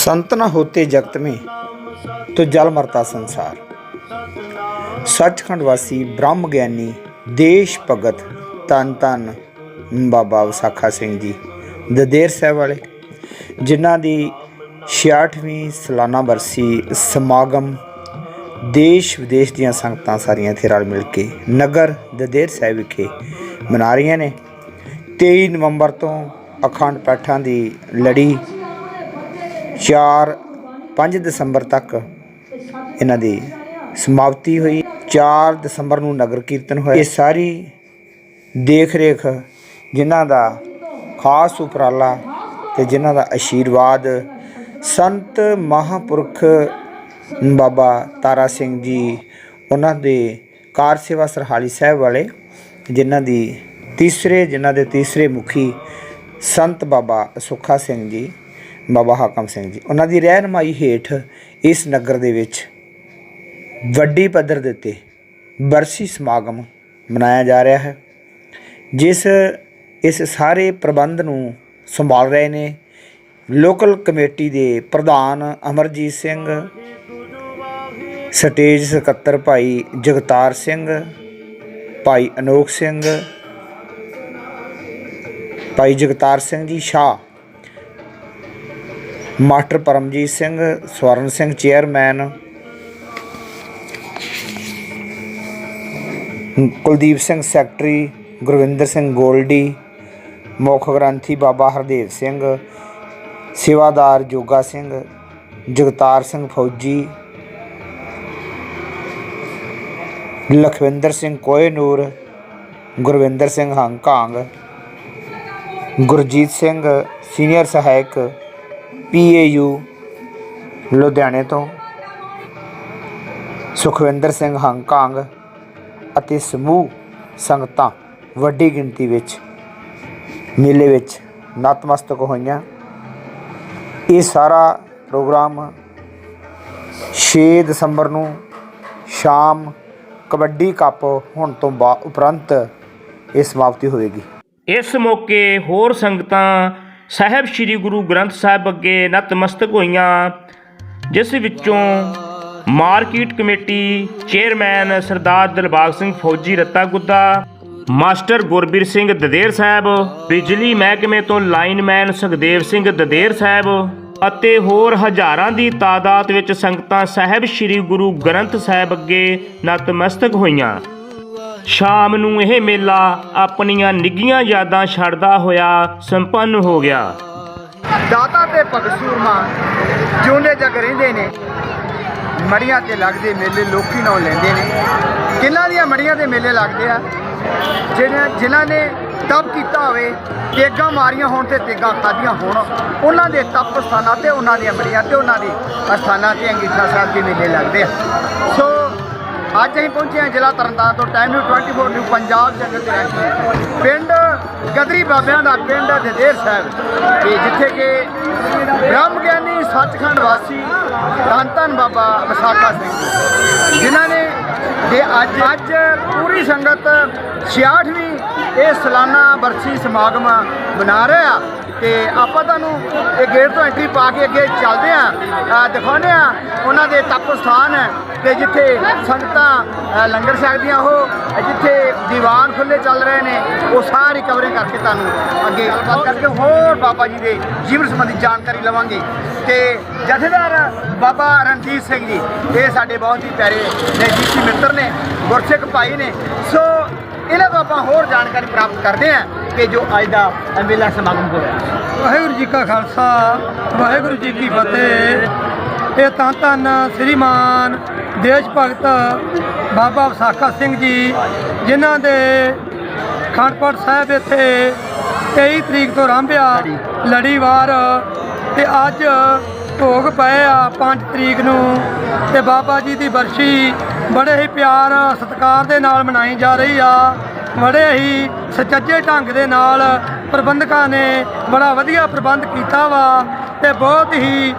संत न होते जगत में तो जल मरता संसार ਸੱਚਖੰਡ ਵਾਸੀ ਬ੍ਰਹਮ ਗਿਆਨੀ ਦੇਸ਼ ਭਗਤ ਤਨ ਤਨ ਬਾਬਾ ਵਿਸਾਖਾ ਸਿੰਘ ਜੀ ਦਦੇਰ ਸਾਹਿਬ ਵਾਲੇ ਜਿਨ੍ਹਾਂ ਦੀ 66ਵੀਂ ਸਾਲਾਨਾ ਬਰਸੀ ਸਮਾਗਮ ਦੇਸ਼ ਵਿਦੇਸ਼ ਦੀਆਂ ਸੰਗਤਾਂ ਸਾਰੀਆਂ ਇੱਥੇ ਰਲ ਮਿਲ ਕੇ ਨਗਰ ਦਦੇਰ ਸਾਹਿਬ ਵਿਖੇ ਮਨਾ ਰਹੀਆਂ ਨੇ। 23 ਨਵੰਬਰ ਤੋਂ ਅਖੰਡ ਪਾਠਾਂ ਦੀ ਲੜੀ 4 5 ਦਸੰਬਰ ਤੱਕ ਇਹਨਾਂ ਦੀ ਸਮਾਪਤੀ ਹੋਈ। 4 ਦਸੰਬਰ ਨੂੰ ਨਗਰ ਕੀਰਤਨ ਹੋਇਆ। ਇਹ ਸਾਰੀ ਦੇਖ ਰੇਖ ਜਿਨ੍ਹਾਂ ਦਾ ਖਾਸ ਉਪਰਾਲਾ ਤੇ ਜਿਨ੍ਹਾਂ ਦਾ ਆਸ਼ੀਰਵਾਦ ਸੰਤ ਮਹਾਪੁਰਖ ਬਾਬਾ ਤਾਰਾ ਸਿੰਘ ਜੀ, ਉਹਨਾਂ ਦੇ ਕਾਰ ਸੇਵਾ ਸਰਹਾਲੀ ਸਾਹਿਬ ਵਾਲੇ ਜਿਨ੍ਹਾਂ ਦੀ ਤੀਸਰੇ, ਜਿਨ੍ਹਾਂ ਦੇ ਤੀਸਰੇ ਮੁਖੀ ਸੰਤ ਬਾਬਾ ਸੁੱਖਾ ਸਿੰਘ ਜੀ, ਬਾਬਾ ਹਾਕਮ ਸਿੰਘ ਜੀ। ਉਹਨਾਂ ਦੀ ਰਹਿਨਮਾਈ ਹੇਠ ਇਸ ਨਗਰ ਦੇ ਵਿੱਚ ਵੱਡੀ ਪੱਧਰ ਦੇ ਉੱਤੇ ਬਰਸੀ ਸਮਾਗਮ ਮਨਾਇਆ ਜਾ ਰਿਹਾ ਹੈ, ਜਿਸ, ਇਸ ਸਾਰੇ ਪ੍ਰਬੰਧ ਨੂੰ ਸੰਭਾਲ ਰਹੇ ਨੇ। ਲੋਕਲ ਕਮੇਟੀ ਦੇ ਪ੍ਰਧਾਨ ਅਮਰਜੀਤ ਸਿੰਘ, ਸਟੇਜ ਸਕੱਤਰ ਭਾਈ ਜਗਤਾਰ ਸਿੰਘ ਭਾਈ Anokh Singh, Bhai Jagtar Singh ji Shah, master Paramjit Singh, Swaran Singh chairman, Kuldeep Singh secretary, Gurvinder Singh Goldy, ਮੁੱਖ ਗ੍ਰੰਥੀ ਬਾਬਾ ਹਰਦੇਵ ਸਿੰਘ, ਸੇਵਾਦਾਰ ਜੋਗਾ ਸਿੰਘ, ਜਗਤਾਰ ਸਿੰਘ ਫੌਜੀ Lakhwinder Singh Kohinoor Gurvinder Singh Hong Kong, Gurjeet Singh senior ਸਹਾਇਕ ਪੀਏਯੂ ਲੁਧਿਆਣੇ ਤੋਂ, ਸੁਖਵਿੰਦਰ ਸਿੰਘ ਹੰਕਾਂਗ ਅਤੇ ਸਮੂਹ ਸੰਗਤਾਂ ਵੱਡੀ ਗਿਣਤੀ ਵਿੱਚ, ਮੇਲੇ ਵਿੱਚ ਨਤਮਸਤਕ ਹੋਈਆਂ। ਇਹ ਸਾਰਾ ਪ੍ਰੋਗਰਾਮ 6 ਦਸੰਬਰ ਨੂੰ ਸ਼ਾਮ ਕਬੱਡੀ ਕੱਪ ਹੋਣ ਤੋਂ ਬਾ, ਉਪਰੰਤ ਇਹ ਸਮਾਪਤੀ ਹੋਵੇਗੀ। ਇਸ ਮੌਕੇ ਹੋਰ ਸੰਗਤਾਂ, ਸਾਹਿਬ ਸ੍ਰੀ ਗੁਰੂ ਗ੍ਰੰਥ ਸਾਹਿਬ ਅੱਗੇ ਨਤਮਸਤਕ ਹੋਈਆਂ, ਜਿਸ ਵਿੱਚੋਂ market committee chairman Sardar Dilbagh Singh Fauji Ratta Gudda, master Gurbir Singh Dader Sahib, ਬਿਜਲੀ ਮਹਿਕਮੇ ਤੋਂ ਲਾਈਨਮੈਨ ਸੁਖਦੇਵ ਸਿੰਘ ਦਦੇਰ ਸਾਹਿਬ ਅਤੇ ਹੋਰ ਹਜ਼ਾਰਾਂ ਦੀ ਤਾਦਾਦ ਵਿੱਚ ਸੰਗਤਾਂ ਸਾਹਿਬ ਸ੍ਰੀ ਗੁਰੂ ਗ੍ਰੰਥ ਸਾਹਿਬ ਅੱਗੇ ਨਤਮਸਤਕ ਹੋਈਆਂ। ਸ਼ਾਮ ਨੂੰ ਇਹ ਮੇਲਾ ਆਪਣੀਆਂ ਨਿੱਘੀਆਂ ਯਾਦਾਂ ਛੱਡਦਾ ਹੋਇਆ ਸੰਪੰਨ ਹੋ ਗਿਆ। ਦਾਤਾ ਤੇ ਭਗਤ ਸੂਰਮਾ ਜਿਉਂਦੇ ਜਗ ਰਹਿੰਦੇ ਨੇ। ਮੜੀਆਂ ਤੇ ਲੱਗਦੇ ਮੇਲੇ ਲੋਕੀ ਨਾਂ ਲੈਂਦੇ ਨੇ। ਕਿੰਨਾਂ ਦੀਆਂ ਮੜੀਆਂ ਦੇ ਮੇਲੇ ਲੱਗਦੇ ਆ? ਜਿਹਨਾਂ ਜਿਨ੍ਹਾਂ ਨੇ ਤਪ ਕੀਤਾ ਹੋਵੇ, ਤੇਗਾਂ ਮਾਰੀਆਂ ਹੋਣ ਤੇ ਤੇਗਾਂ ਖਾਧੀਆਂ ਹੋਣ, ਉਹਨਾਂ ਦੇ ਤਪ ਸਥਾਨਾਂ ਤੇ ਉਹਨਾਂ ਦੀਆਂ ਮੜੀਆਂ ਤੇ ਉਹਨਾਂ ਦੀ ਅਸਥਾਨਾਂ ਤੇ ਅੰਗੀਠਾ ਸਾਹਿਬ ਦੇ ਮੇਲੇ ਲੱਗਦੇ ਆ। ਸੋ, ਅੱਜ ਅਸੀਂ ਪਹੁੰਚੇ ਹਾਂ ਜ਼ਿਲ੍ਹਾ ਤਰਨਤਾਰਨ ਤੋਂ, ਟਾਈਮ ਨਿਊ 24 ਨਿਊ ਪੰਜਾਬ ਜੰਗਲ 'ਤੇ ਰਾਹੀਂ ਪਿੰਡ ਗਦਰੀ ਬਾਬਿਆਂ ਦਾ ਪਿੰਡ ਦਦੇਰ ਸਾਹਿਬ, ਤੇ ਜਿੱਥੇ ਕਿ ਬ੍ਰਹਮ ਗਿਆਨੀ ਸੱਚਖੰਡ ਵਾਸੀ ਧੰਨ ਧੰਨ ਬਾਬਾ ਵਿਸਾਖਾ ਸਿੰਘ। ਜਿਨ੍ਹਾਂ ਨੇ ਤੇ ਅੱਜ ਅੱਜ ਪੂਰੀ ਸੰਗਤ 66ਵੀਂ ਇਹ ਸਾਲਾਨਾ ਬਰਸੀ ਸਮਾਗਮ ਮਨਾ ਰਿਹਾ। ਤੇ ਆਪਾਂ ਤੁਹਾਨੂੰ ਇਹ ਗੇਟ ਤੋਂ ਐਂਟਰੀ ਪਾ ਕੇ ਅੱਗੇ ਚੱਲਦੇ ਆ ਦਿਖਾਉਂਦੇ ਆ ਉਹਨਾਂ ਦੇ ਤਪ ਸਥਾਨ ਹੈ ਤੇ ਜਿੱਥੇ ਸੰਗਤਾਂ ਅ, ਲੰਗਰ ਛਕਦੀਆਂ ਉਹ ਜਿੱਥੇ ਦੀਵਾਨ ਖੁੱਲੇ ਚੱਲ ਰਹੇ ਨੇ ਉਹ ਸਾਰੀ ਕਵਰਿੰਗ ਕਰਕੇ ਤੁਹਾਨੂੰ ਅੱਗੇ ਗੱਲਬਾਤ ਕਰਕੇ ਹੋਰ ਬਾਬਾ ਜੀ ਦੇ ਜੀਵਨ ਸੰਬੰਧੀ ਜਾਣਕਾਰੀ ਲਵਾਂਗੇ। ਤੇ ਜਥੇਦਾਰ ਬਾਬਾ ਰਣਜੀਤ ਸਿੰਘ ਜੀ ਇਹ ਸਾਡੇ ਬਹੁਤ ਹੀ ਪਿਆਰੇ ਨਜ਼ਦੀਕੀ ਮਿੱਤਰ ਨੇ ਗੁਰਸਿੱਖ ਭਾਈ ਨੇ। ਸੋ ਇਹਨਾਂ ਤੋਂ ਆਪਾਂ ਹੋਰ ਜਾਣਕਾਰੀ ਪ੍ਰਾਪਤ ਕਰਦੇ ਹਾਂ। ਕਿ ਜੋ ਅੱਜ ਦਾ ਮੇਲਾ ਸਮਾਗਮ ਹੋਇਆ। ਵਾਹਿਗੁਰੂ ਜੀ ਕਾ ਖਾਲਸਾ, ਵਾਹਿਗੁਰੂ ਜੀ ਕੀ ਫਤਿਹ। ਇਹ ਤਾਂ ਧੰਨ ਸ੍ਰੀਮਾਨ ਦੇਸ਼ ਭਗਤ ਬਾਬਾ ਵਿਸਾਖਾ ਸਿੰਘ ਜੀ, ਜਿਨ੍ਹਾਂ ਦੇ ਖੰਡਪੜ ਸਾਹਿਬ ਇੱਥੇ 23 ਤਰੀਕ ਤੋਂ ਆਰੰਭਿਆ ਲੜੀਵਾਰ ਤੇ ਅੱਜ ਭੋਗ ਪਏ ਆ 5 ਤਰੀਕ ਨੂੰ। ਤੇ ਬਾਬਾ ਜੀ ਦੀ ਬਰਸ਼ੀ ਬੜੇ ਹੀ ਪਿਆਰ, ਸਤਿਕਾਰ ਦੇ ਨਾਲ ਮਨਾਈ ਜਾ ਰਹੀ ਆ। ਬੜੇ ਹੀ ਸੁਚੱਜੇ ਢੰਗ ਦੇ ਨਾਲ ਪ੍ਰਬੰਧਕਾਂ ਨੇ ਬੜਾ ਵਧੀਆ ਪ੍ਰਬੰਧ ਕੀਤਾ ਵਾ ਤੇ ਬਹੁਤ ਹੀ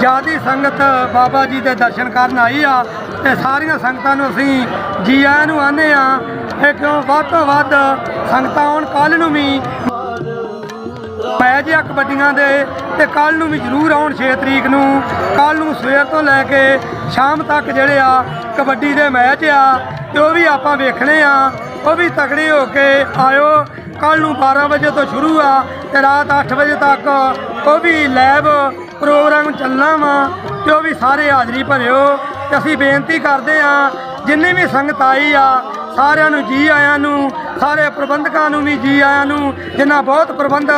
ਜਿਆਦੀ ਸੰਗਤ ਬਾਬਾ ਜੀ ਦੇ ਦਰਸ਼ਨ ਕਰਨ ਆਈ ਆ ਤੇ ਸਾਰੀਆਂ ਸੰਗਤਾਂ ਨੂੰ ਅਸੀਂ ਜੀ ਆਇਆਂ ਨੂੰ ਆਨੇ ਆ ਇਹ ਕਿਉਂ ਵੱਧ ਤੋਂ ਵੱਧ ਸੰਗਤਾਂ ਆਉਣ ਕੱਲ ਨੂੰ ਵੀ ਮੈਚ ਆ ਕਬੱਡੀਆਂ ਦੇ ਤੇ ਕੱਲ ਨੂੰ ਵੀ ਜ਼ਰੂਰ ਆਉਣ 6 ਤਰੀਕ ਨੂੰ ਕੱਲ ਨੂੰ ਸਵੇਰ ਤੋਂ ਲੈ ਕੇ ਸ਼ਾਮ ਤੱਕ ਜਿਹੜੇ ਆ ਕਬੱਡੀ ਦੇ ਮੈਚ ਆ ਤੇ ਉਹ ਵੀ ਆਪਾਂ ਵੇਖਣੇ ਆ। ਉਹ ਵੀ ਤਕੜੇ ਹੋ ਕੇ ਆਇਓ। ਕੱਲ ਨੂੰ 12 ਵਜੇ ਤੋਂ ਸ਼ੁਰੂ ਆ ਤੇ ਰਾਤ 8 ਵਜੇ ਤੱਕ ਉਹ ਵੀ ਲੈਬ ਪ੍ਰੋਗਰਾਮ ਚੱਲਣਾ ਵਾ ਤੇ ਉਹ ਵੀ ਸਾਰੇ ਹਾਜ਼ਰੀ ਭਰਿਓ। ਤੇ ਅਸੀਂ ਬੇਨਤੀ ਕਰਦੇ ਆ, ਜਿੰਨੀ ਵੀ ਸੰਗਤ ਆਈ ਆ, ਸਾਰਿਆਂ ਨੂੰ ਜੀ ਆਇਆਂ ਨੂੰ, ਸਾਰੇ ਪ੍ਰਬੰਧਕਾਂ ਨੂੰ ਵੀ ਜੀ ਆਇਆਂ ਨੂੰ ਜਿਨ੍ਹਾਂ ਬਹੁਤ ਪ੍ਰਬੰਧ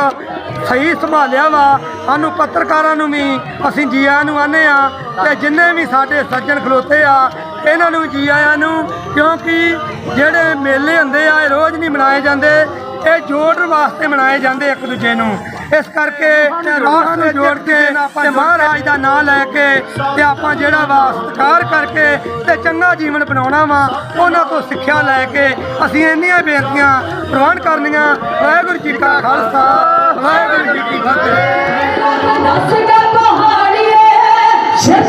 ਸਹੀ ਸੰਭਾਲਿਆ ਵਾ, ਸਾਨੂੰ ਪੱਤਰਕਾਰਾਂ ਨੂੰ ਵੀ ਅਸੀਂ ਜੀ ਆਇਆਂ ਨੂੰ ਆਨੇ ਆ। ਤੇ ਜਿੰਨੇ ਵੀ ਸਾਡੇ ਸੱਜਣ ਖਲੋਤੇ ਆ ਇਹਨਾਂ ਨੂੰ ਜੀ ਆਇਆਂ ਨੂੰ, ਕਿਉਂਕਿ ਜਿਹੜੇ ਮੇਲੇ ਹੁੰਦੇ ਆ, ਇਹ ਰੋਜ਼ ਨਹੀਂ ਮਨਾਏ ਜਾਂਦੇ। ਇਹ ਜੋੜਨ ਵਾਸਤੇ ਮਨਾਏ ਜਾਂਦੇ ਇੱਕ ਦੂਜੇ ਨੂੰ। ਇਸ ਕਰਕੇ ਰਾਸ ਨੂੰ ਜੋੜ ਕੇ ਤੇ ਮਹਾਰਾਜ ਦਾ ਨਾਮ ਲੈ ਕੇ ਤੇ ਆਪਾਂ ਜਿਹੜਾ ਵਾ ਸਤਿਕਾਰ ਕਰਕੇ ਤੇ ਚੰਗਾ ਜੀਵਨ ਬਣਾਉਣਾ ਵਾ, ਉਹਨਾਂ ਤੋਂ ਸਿੱਖਿਆ ਲੈ ਕੇ ਅਸੀਂ ਇੰਨੀਆਂ ਬੇਨਤੀਆਂ ਪ੍ਰਵਾਨ ਕਰਨੀਆਂ। ਵਾਹਿਗੁਰੂ ਜੀ ਕਾ ਖਾਲਸਾ, ਵਾਹਿਗੁਰੂ ਜੀ ਕੀ ਫਤਿਹ। ਨਸ ਪਹਾੜੀਏ ਸਿਰ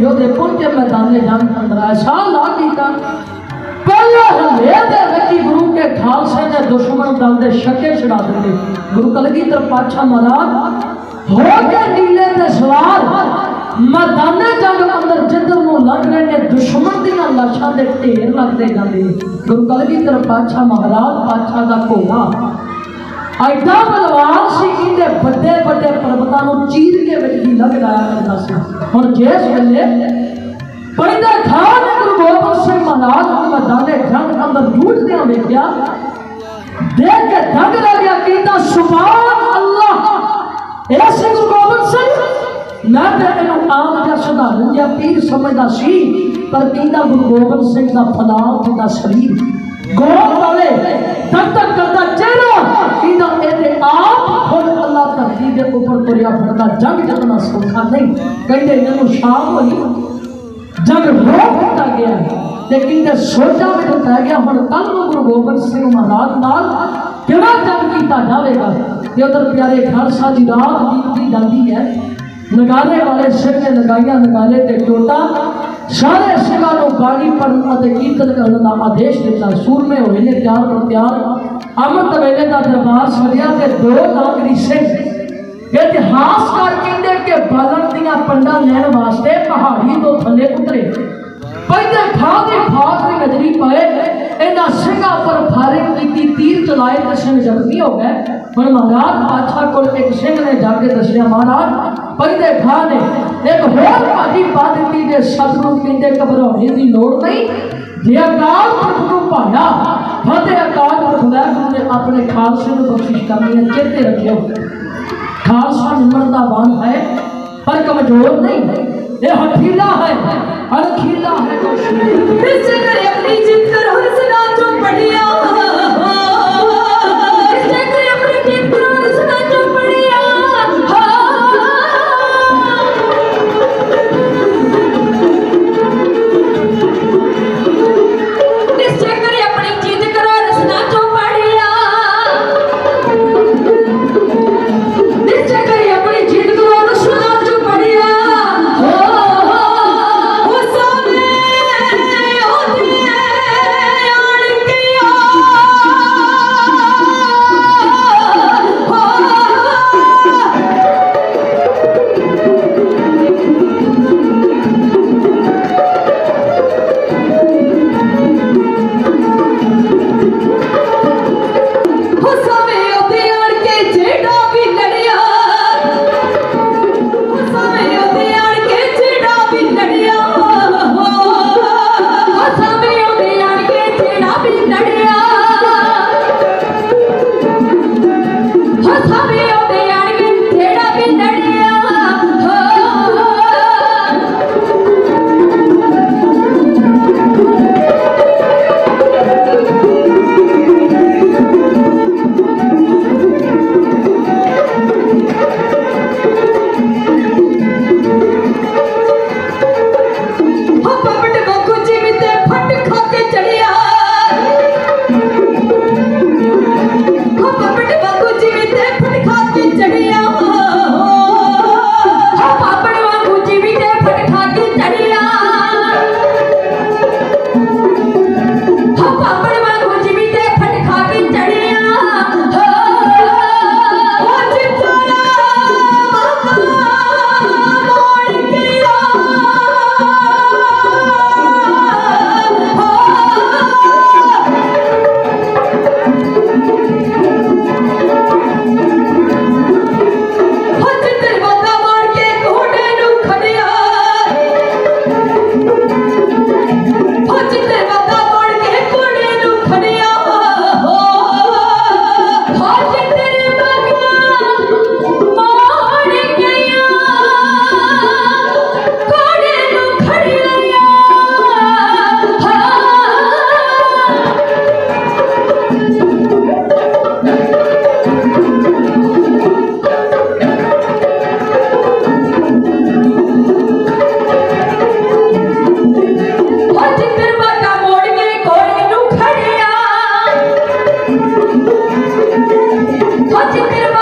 ਹੁਕਮ ਮੰਨ ਕੇ ਮੈਦਾਨੇ ਜੰਗ ਅੰਦਰ ਸ਼ਾਹ ਲਾ ਕੀਤਾ ਪਹਿਲੇ ਹਮਲੇ ਦੇ ਵਿੱਚ ਗੁਰੂ ਕੇ ਖਾਲਸੇ ਨੇ ਦੁਸ਼ਮਣ ਦਲ ਦੇ ਛੱਕੇ ਛਡਾ ਦਿੱਤੇ। ਗੁਰੂ ਕਲਗੀਧਰ ਪਾਤਸ਼ਾਹ ਮਹਾਰਾਜ, ਹੋ ਕੇ ਨੀਲੇ ਤੇ ਸਵਾਰ। ਮੈਦਾਨੇ ਜੰਗ ਅੰਦਰ ਜਿੱਧਰ ਨੂੰ ਲੰਘ ਰਹੇ ਨੇ, ਦੁਸ਼ਮਣ ਦੀਆਂ ਲਾਸ਼ਾਂ ਦੇ ਢੇਰ ਲੱਗਦੇ ਜਾਂਦੇ ਗੁਰੂ ਕਲਗੀਧਰ ਪਾਛਾ ਮਹਾਰਾਜ ਪਾਛਾ ਦਾ ਘੋੜਾ ਐਡਾ ਬਲਵਾਨ ਸੀ ਇਹਦੇ ਵੱਡੇ ਵੱਡੇ ਪਰਬਤਾਂ ਨੂੰ ਚੀਰ ਕੇ ਵਿੱਚ ਹੀ ਲੱਗ ਲਾਇਆ ਕਰਦਾ ਸੀ। ਹੁਣ ਜਿਸ ਵੇਲੇ ਪੈਦਾ ਖਾਨ ਗੁਰੂ ਗੋਬਿੰਦ ਸਿੰਘ ਮਹਾਰਾਜ ਨੂੰ ਮੈਦਾਨੇ ਜੰਗ ਅੰਦਰ ਜੂਝਦਿਆਂ ਵੇਖਿਆ, ਦੇਖ ਕੇ ਦੰਗ ਲੱਗਿਆ ਕਹਿੰਦਾ ਸੁਭਾਨ ਅੱਲਾਹ ਇਹ ਸਿੰਘ ਗੁਰੂ ਗੋਬਿੰਦ ਸਿੰਘ। ਮੈਂ ਤੇ ਇਹਨੂੰ ਆਮ ਜਿਹਾ ਸਧਾਰਨ ਜਿਹਾ ਪੀਰ ਸਮਝਦਾ ਸੀ, ਪਰ ਕਹਿੰਦਾ ਗੁਰੂ ਗੋਬਿੰਦ ਸਿੰਘ ਦਾ ਫਲਾਲ ਦਾ ਸਰੀਰ ਗੋਲ ਵਾਲੇ ਤੱਕ ਤੱਕ ਕਰਦਾ ਚਿਹਰਾ ਕਹਿੰਦਾ ਇਹਦੇ ਆਪ ਖੁਦ ਅੱਲਾਹ ਧਰਤੀ ਦੇ ਉੱਪਰ ਤੁਰਿਆ ਫਿਰਦਾ ਜੰਗ ਜਿੱਤਣਾ ਸੌਖਾ ਨਹੀਂ ਕਹਿੰਦੇ ਇਹਨੂੰ ਸ਼ਾਮ ਹੋਈ ਜਗ ਰੋਕ ਦਿੱਤਾ ਗਿਆ ਤੇ ਕਹਿੰਦੇ ਸੋਚਾਂ ਵਿੱਚ ਪੈ ਗਿਆ ਹੁਣ ਕੱਲ ਨੂੰ ਗੁਰੂ ਗੋਬਿੰਦ ਸਿੰਘ ਮਹਾਰਾਜ ਨਾਲ ਕਿਵੇਂ ਜੰਗ ਕੀਤਾ ਜਾਵੇਗਾ ਤੇ ਉਧਰ ਪਿਆਰੇ ਖਾਲਸਾ ਦੀ ਰਾਤ ਬੀਤਦੀ ਜਾਂਦੀ ਹੈ ਨਗਾਰੇ ਵਾਲੇ ਸਿੰਘ ਨੇ ਲਗਾਈਆਂ ਨਗਾਰੇ ਤੇ ਟੋਟਾ ਸਾਰੇ ਸਿੰਘਾਂ ਨੂੰ ਬਾਣੀ ਪੜਨ ਅਤੇ ਕੀਰਤਨ ਕਰਨ ਦਾ ਆਦੇਸ਼ ਦਿੱਤਾ ਸੂਰਮੇ ਹੋਏ ਨੇ ਤਿਆਰ ਬਰ ਤਿਆਰ ਅੰਮ੍ਰਿਤ ਵੇਲੇ ਦਾ ਦਰਬਾਰ ਸਜਿਆ ਤੇ ਦੋ ਨਾਗਰੀ ਸਿੰਘ ਇਤਿਹਾਸਕਾਰ ਕਹਿੰਦੇ ਕਿ ਬਾਲਣ ਦੀਆਂ ਪੰਡਾਂ ਲੈਣ ਵਾਸਤੇ ਪਹਾੜੀ ਤੋਂ ਥੱਲੇ ਉਤਰੇ। ਪਹਿਲੇ ਖਾਂ ਦੀ ਫਾਕ ਦੀ ਨਜ਼ਰੀ ਪਏ, ਇਹਨਾਂ ਸਿੰਘਾਂ ਪਰ ਫਾਰਿੰਗ ਕੀਤੀ ਤੀਰ ਚਲਾਏ ਤੇ ਜ਼ਖਮੀ ਹੋ ਗਏ। ਹੁਣ ਮਹਾਰਾਜ ਪਾਤਸ਼ਾਹ ਕੋਲ ਇੱਕ ਸਿੰਘ ਨੇ ਜਾ ਕੇ ਦੱਸਿਆ, ਮਹਾਰਾਜ, ਪਹਿਲੇ ਖਾਂ ਨੇ ਇੱਕ ਹੋਰ ਭਾਜੀ ਪਾ ਦਿੱਤੀ ਜੇ ਸਤਿਗੁਰੂ ਕਹਿੰਦੇ ਘਬਰਾਉਣੇ ਦੀ ਲੋੜ ਨਹੀਂ। ਜੇ ਅਕਾਲ ਪੁਰਖ ਨੂੰ ਭਾਇਆ ਫਤਿਹ ਅਕਾਲ ਪੁਰਖ ਲੈ ਨੇ ਆਪਣੇ ਖਾਲਸੇ ਨੂੰ ਬਖਸ਼ਿਸ਼ ਕਰਨੀ ਹੈ, ਚੇਤੇ ਰੱਖਿਓ। ਖਾਲਸਾ ਨਿਮਰ ਦਾ ਬਾਣ ਹੈ, ਪਰ ਕਮਜ਼ੋਰ ਨਹੀਂ ਇਹ ਹਠੀਲਾ ਹੈ ਅਣਖੀਲਾ ਹੈ ਕਿਸੇ ਕਰੇ ਆਪਣੀ ਜਿੱਤ ਕਰੋ ਹਸਨਾ ਚੋਂ ਪੜਿਆ What you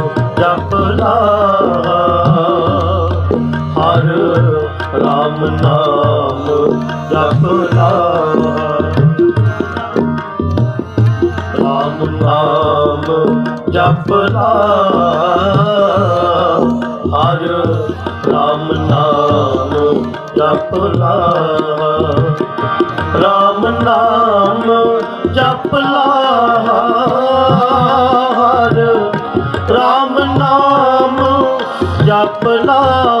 ਜਪਦਾ ਹਰ ਰਾਮ ਨਾਮ ਜਪਦਾ ਰਾਮ ਨਾਮ ਜਪਦਾ ਹਰ ਰਾਮ ਨਾਮ ਜਪਦਾ ਰਾਮ ਨਾਮ ਜਪਦਾ Oh.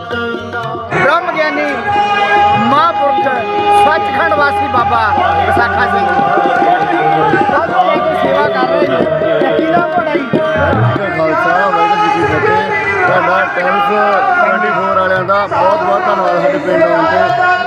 ਖਾਲਸਾ ਵਾਹਿਗੁਰੂ ਜੀ ਕੀ ਫਤਿਹ। ਤੁਹਾਡਾ ਟੈਂਸ 24 ਵਾਲਿਆਂ ਦਾ ਬਹੁਤ ਬਹੁਤ ਧੰਨਵਾਦ ਸਾਡੇ ਪਿੰਡ ਆਉਣ ਤੇ।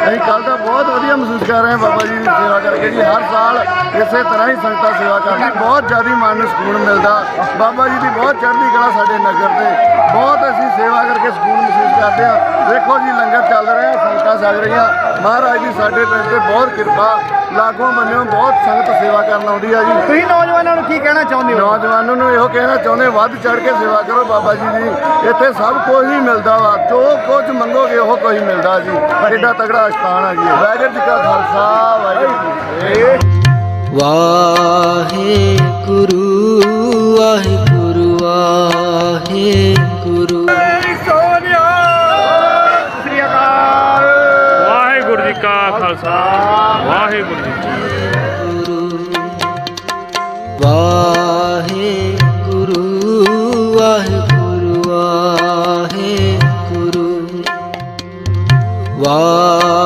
ਅਸੀਂ ਕੱਲ ਦਾ ਬਹੁਤ ਵਧੀਆ ਮਹਿਸੂਸ ਕਰ ਰਹੇ ਹਾਂ ਬਾਬਾ ਜੀ ਦੀ ਸੇਵਾ ਕਰਕੇ ਜੀ। ਹਰ ਸਾਲ ਇਸੇ ਤਰ੍ਹਾਂ ਹੀ ਸੰਗਤਾਂ ਸੇਵਾ ਕਰਦੀ ਬਹੁਤ ਜ਼ਿਆਦਾ ਮਨ ਨੂੰ ਸਕੂਨ ਮਿਲਦਾ। ਬਾਬਾ ਜੀ ਦੀ ਬਹੁਤ ਚੜ੍ਹਦੀ ਕਲਾ ਸਾਡੇ ਨਗਰ ਤੇ। ਬਹੁਤ ਅਸੀਂ ਸੇਵਾ ਕਰਕੇ ਸਕੂਨ ਮਹਿਸੂਸ ਕਰਦੇ ਹਾਂ। ਦੇਖੋ ਜੀ, ਲੰਗਰ ਚੱਲ ਰਿਹਾ, ਸੰਗਤਾਂ ਸਜ ਰਹੀਆਂ। ਮਹਾਰਾਜ ਦੀ ਸਾਡੇ ਪਿੰਡ ਤੇ ਬਹੁਤ ਕਿਰਪਾ ਲਾਗੋਂ ਬੰਨਿਓ ਬਹੁਤ ਸੰਗਤ ਸੇਵਾ ਕਰਨ ਆਉਂਦੀ ਆ ਜੀ। ਤੁਸੀਂ ਨੌਜਵਾਨਾਂ ਨੂੰ ਕੀ ਕਹਿਣਾ ਚਾਹੁੰਦੇ ਹੋ? ਨੌਜਵਾਨਾਂ ਨੂੰ ਇਹੋ ਕਹਿਣਾ ਚਾਹੁੰਦੇ ਵੱਧ ਚੜ ਕੇ ਸੇਵਾ ਕਰੋ ਬਾਬਾ ਜੀ ਦੀ। ਇੱਥੇ ਸਭ ਕੁਝ ਹੀ ਮਿਲਦਾ ਵਾ। ਜੋ ਕੁਝ ਮੰਗੋਗੇ ਉਹ ਕੁਝ ਮਿਲਦਾ ਜੀ। ਐਡਾ ਤਗੜਾ ਸਥਾਨ ਆ ਜੀ। ਵਾਹਿਗੁਰੂ ਜੀ ਕਾ ਖਾਲਸਾ ਵਾਹਿਗੁਰੂ ਜੀ ਵਾਹਿਗੁਰੂ ਵਾਹਿਗੁਰੂ ਵਾਹਿਗੁਰੂ ਕਾ ਖਾਲਸਾ। ਵਾਹਿਗੁਰੂ ਜੀ ਕੀ ਵਾਹਿਗੁਰੂ ਵਾਹਿਗੁਰੂ ਵਾਹਿਗੁਰੂ। ਵਾਹਿਗੁਰੂ।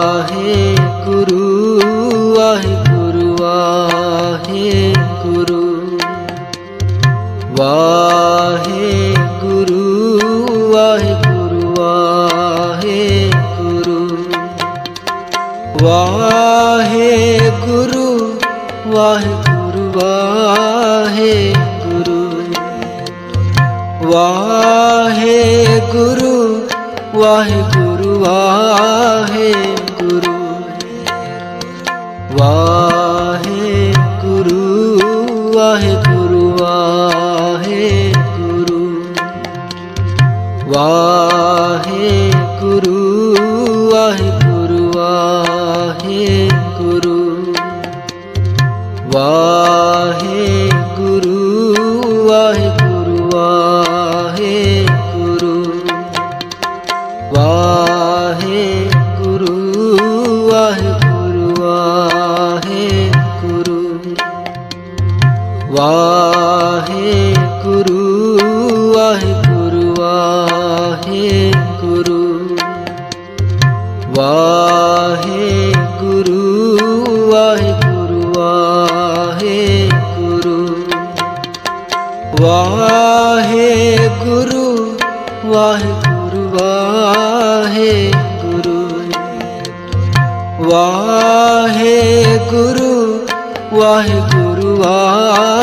ਵਾਹਿਗੁਰੂ ਵਾਹਿਗੁਰੂ ਵਾਹਿਗੁਰੂ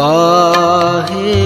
वाहे